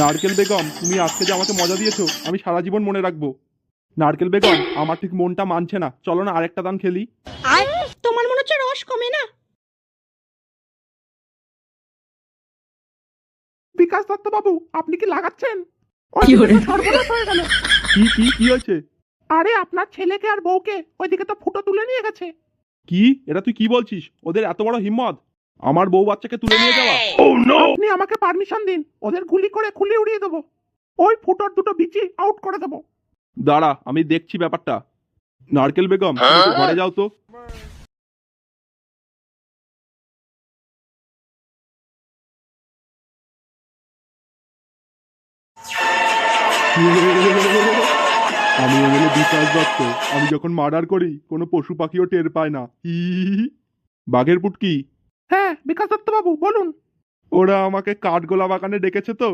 নারকেল বেগম তুমি আজকে যে আমাকে মজা দিয়েছ আমি সারা জীবন মনে রাখব। নারকেল বেগম আমার ঠিক মনটা মানছে না। চলো না আরেকটা দান খেলি। আর তোমার মনে হচ্ছে রস কমে না? বিকাশ দত্ত বাবু আপনি কি লাগাচ্ছেন? কি কি কি হয়েছে? আরে আপনার ছেলেকে আর বউকে ওইদিকে তো ফুটো তুলে নিয়ে গেছে। কি? এটা তুই কি বলছিস? ওদের এত বড় হিম্মত? আমার বউ বাচ্চাকে তুলে নিয়ে যাওয়া? আপনি আমাকে পারমিশন দিন। ওদের গুলি করে খুলে উড়িয়ে দেবো। ওই ফুটোর দুটো বিচি আউট করে দেবো। দাঁড়া আমি দেখছি ব্যাপারটা। নারকেল বেগম তুমি একটু ঘরে যাও তো। আমি এমএলএ বিকাশ দত্ত। আমি যখন মার্ডার করি কোনো পশু পাখিও টের পায় না। হি। বাঘের পুটকি। হ্যাঁ বিকাশ দত্ত বাবু বলুন। ওরা আমাকে কাঠগোলা বাগানে ডেকেছে তো।